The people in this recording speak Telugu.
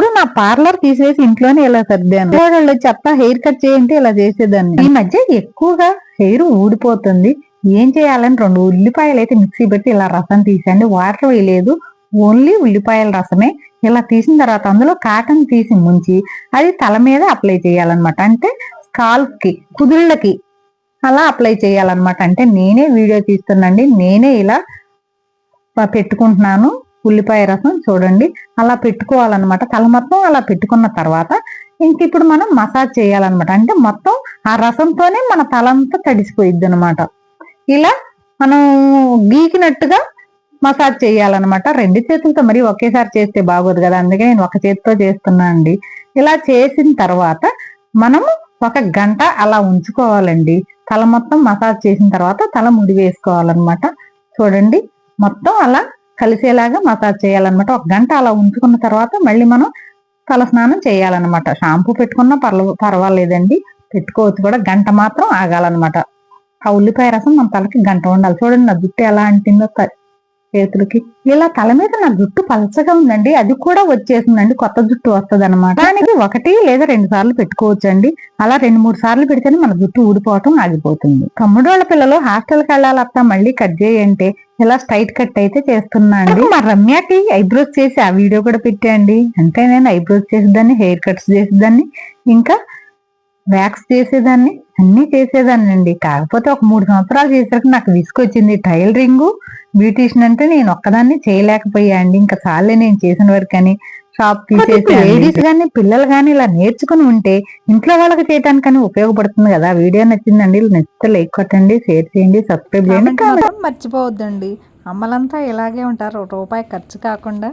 ఇప్పుడు నా పార్లర్ తీసేసి ఇంట్లోనే ఇలా సర్దాను? వాళ్ళు చెత్త హెయిర్ కట్ చేయంటే ఇలా చేసేదాన్ని. ఈ మధ్య ఎక్కువగా హెయిర్ ఊడిపోతుంది. ఏం చేయాలని రెండు ఉల్లిపాయలు అయితే మిక్సీ పెట్టి ఇలా రసం తీసండి వాటర్ వేయలేదు ఓన్లీ ఉల్లిపాయల రసమే. ఇలా తీసిన తర్వాత అందులో కాటన్ తీసి ముంచి అది తల మీద అప్లై చేయాలన్నమాట. అంటే స్కాల్ప్కి కుదుళ్ళకి అలా అప్లై చేయాలన్నమాట. అంటే నేనే వీడియో తీస్తున్నాండి. నేనే ఇలా పెట్టుకుంటున్నాను. ఉల్లిపాయ రసం చూడండి. అలా పెట్టుకోవాలన్నమాట. తల మొత్తం అలా పెట్టుకున్న తర్వాత ఇంక ఇప్పుడు మనం మసాజ్ చేయాలన్నమాట. అంటే మొత్తం ఆ రసంతోనే మన తలంతా తడిసిపోయిద్ది అనమాట ఇలా మనం గీకినట్టుగా మసాజ్ చేయాలన్నమాట. రెండు చేతులతో మరి ఒకేసారి చేస్తే బాగోదు కదా. అందుకే నేను ఒక చేతితో చేస్తున్నా అండి. ఇలా చేసిన తర్వాత మనము ఒక గంట అలా ఉంచుకోవాలండి. తల మొత్తం మసాజ్ చేసిన తర్వాత తల ముడి వేసుకోవాలన్నమాట చూడండి. మొత్తం అలా కలిసేలాగా మసాజ్ చేయాలన్నమాట. ఒక గంట అలా ఉంచుకున్న తర్వాత మళ్ళీ మనం తల స్నానం చేయాలన్నమాట. షాంపూ పెట్టుకున్నా పర్వ పర్వాలేదండి. పెట్టుకోవచ్చు కూడా గంట మాత్రం ఆగాలన్నమాట. ఆ ఉల్లిపాయ రసం మన తలకి గంట ఉండాలి. చూడండి నా జుట్టు ఎలా అంటిందో చేతులకి. ఇలా తల మీద నా జుట్టు పలచగా ఉందండి. అది కూడా వచ్చేసిందండి. కొత్త జుట్టు వస్తుంది అనమాట దానికి ఒకటి లేదా రెండు సార్లు పెట్టుకోవచ్చండి. అలా రెండు మూడు సార్లు పెడితేనే మన జుట్టు ఊడిపోవటం ఆగిపోతుంది. తమ్ముడోళ్ళ పిల్లలు హాస్టల్కి వెళ్ళాలంతా మళ్ళీ కట్ చేయంటే ఇలా స్ట్రైట్ కట్ అయితే చేస్తున్నాండి మా రమ్యకి ఐబ్రోస్ చేసి ఆ వీడియో కూడా పెట్టండి. అంటే నేను ఐబ్రోస్ చేసేదాన్ని హెయిర్ కట్స్ చేసేదాన్ని ఇంకా వ్యాక్స్ చేసేదాన్ని అన్ని చేసేదాన్ని అండి కాకపోతే ఒక మూడు సంవత్సరాలు చేసాక నాకు విసుకొచ్చింది టైలరింగ్ బ్యూటీషియన్ అంటే నేను ఒక్కదాన్ని చేయలేకపోయా అండి. ఇంకా చాలే నేను చేసిన వరకు అని షాప్ తీసేసి లేడీస్ గానీ పిల్లలు గానీ ఇలా నేర్చుకుని ఉంటే ఇంట్లో వాళ్ళకి చేయడానికని ఉపయోగపడుతుంది కదా. వీడియో నచ్చిందండి. నచ్చితే లైక్ కొట్టండి షేర్ చేయండి సబ్స్క్రైబ్ చేయండి. మర్చిపోవద్దండి. అమ్మలంతా ఇలాగే ఉంటారు. రూపాయి ఖర్చు కాకుండా.